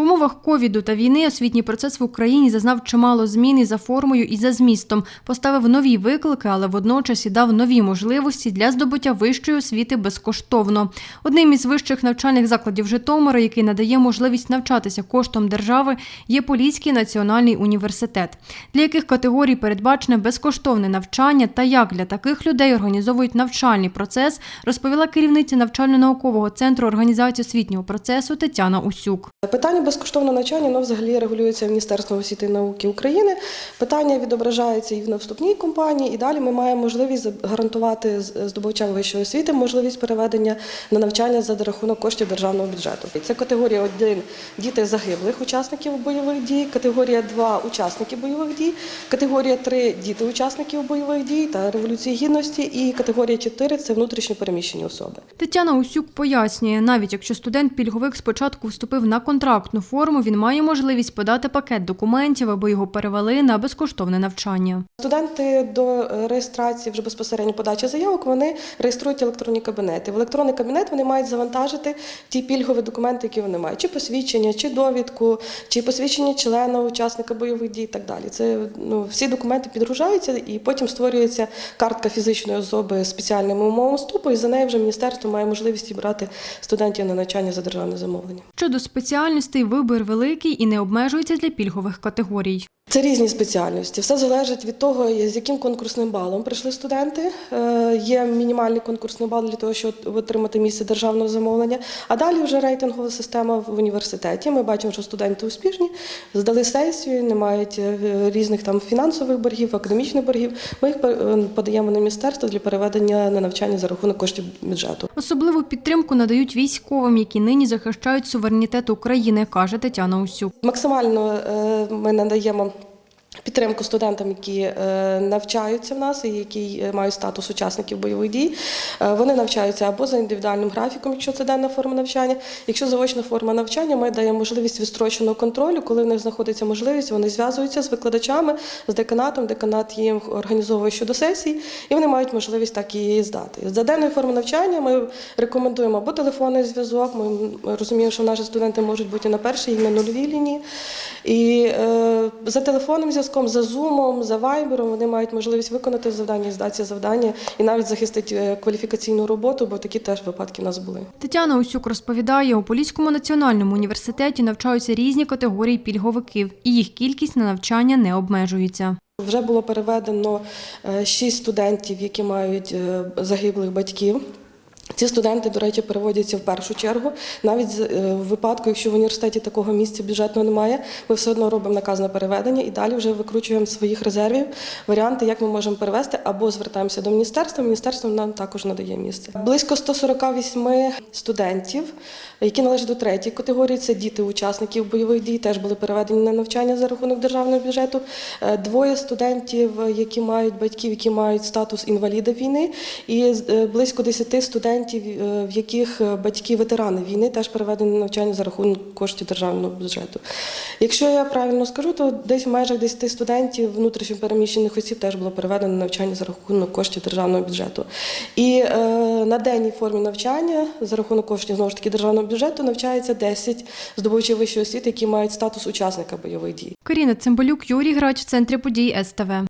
В умовах ковіду та війни освітній процес в Україні зазнав чимало змін і за формою, і за змістом. Поставив нові виклики, але водночас і дав нові можливості для здобуття вищої освіти безкоштовно. Одним із вищих навчальних закладів Житомира, який надає можливість навчатися коштом держави, є Поліський національний університет, для яких категорій передбачене безкоштовне навчання та як для таких людей організовують навчальний процес, розповіла керівниця навчально-наукового центру організації освітнього процесу Тетяна Усюк. Питання безкоштовного навчання воно взагалі регулюється Міністерством освіти і науки України. Питання відображається і в вступній компанії, і далі ми маємо можливість гарантувати здобувачам вищої освіти можливість переведення на навчання за рахунок коштів державного бюджету. Це категорія 1 – діти загиблих учасників бойових дій, категорія 2 – учасники бойових дій, категорія 3 – діти учасників бойових дій та революції гідності, і категорія 4 – це внутрішньо переміщені особи. Тетяна Усюк пояснює, навіть якщо студент-пільговик спочатку вступив на контрактну форму, він має можливість подати пакет документів, аби його перевели на безкоштовне навчання. Студенти до реєстрації вже безпосередньо подачі заявок вони реєструють електронні кабінети. В електронний кабінет вони мають завантажити ті пільгові документи, які вони мають, чи посвідчення, чи довідку, чи посвідчення члена учасника бойових дій і так далі. Це ну всі документи підгружаються і потім створюється картка фізичної особи з спеціальними умовами вступу, і за нею вже міністерство має можливість брати студентів на навчання за державне замовлення. Щодо спеціальностей, вибір великий і не обмежується для пільгових категорій. Це різні спеціальності. Все залежить від того, з яким конкурсним балом прийшли студенти. Е, Є мінімальний конкурсний бал для того, щоб отримати місце державного замовлення. А далі вже рейтингова система в університеті. Ми бачимо, що студенти успішні, здали сесію, не мають е, різних там фінансових боргів, академічних боргів. Ми їх е, подаємо на міністерство для переведення на навчання за рахунок коштів бюджету. Особливу підтримку надають військовим, які нині захищають суверенітет України, каже Тетяна Усюк. Максимально ми надаємо. Підтримку студентам, які е, навчаються в нас і які е, мають статус учасників бойових дій. Е, Вони навчаються або за індивідуальним графіком, якщо це денна форма навчання. Якщо заочна форма навчання, ми даємо можливість відстроченого контролю. Коли в них знаходиться можливість, вони зв'язуються з викладачами, з деканатом. Деканат їм організовує щодо сесії, і вони мають можливість так її здати. За денною формою навчання ми рекомендуємо або телефонний зв'язок. Ми розуміємо, що наші студенти можуть бути на першій і на нульовій лінії. І е, за телефонним зв'язком, за зумом, за вайбером вони мають можливість виконати завдання, здати завдання і навіть захистити е, кваліфікаційну роботу, бо такі теж випадки в нас були. Тетяна Усюк розповідає, у Поліському національному університеті навчаються різні категорії пільговиків, і їх кількість на навчання не обмежується. Вже було переведено е, шість студентів, які мають е, загиблих батьків. Ці студенти, до речі, переводяться в першу чергу. Навіть е, в випадку, якщо в університеті такого місця бюджетного немає, ми все одно робимо наказ на переведення і далі вже викручуємо своїх резервів варіанти, як ми можемо перевести, або звертаємося до міністерства. Міністерство нам також надає місце. Близько 148 студентів, які належать до третьої категорії. Це діти учасників бойових дій, теж були переведені на навчання за рахунок державного бюджету. Е, Двоє студентів, які мають батьків, які мають статус інваліда війни, і е, близько 10 студентів, е, в яких е, батьки ветерани війни, теж переведені на навчання за рахунок коштів державного бюджету. Якщо я правильно скажу, то десь в межах 10 студентів внутрішньо переміщених осіб теж було переведено на навчання за рахунок коштів державного бюджету. І е, на денній формі навчання за рахунок коштів знову ж таки державного бюджету навчається 10 здобувачів вищої освіти, які мають статус учасника бойових дій. Каріна Цимбалюк, Юрій Грач в центрі подій СТВ.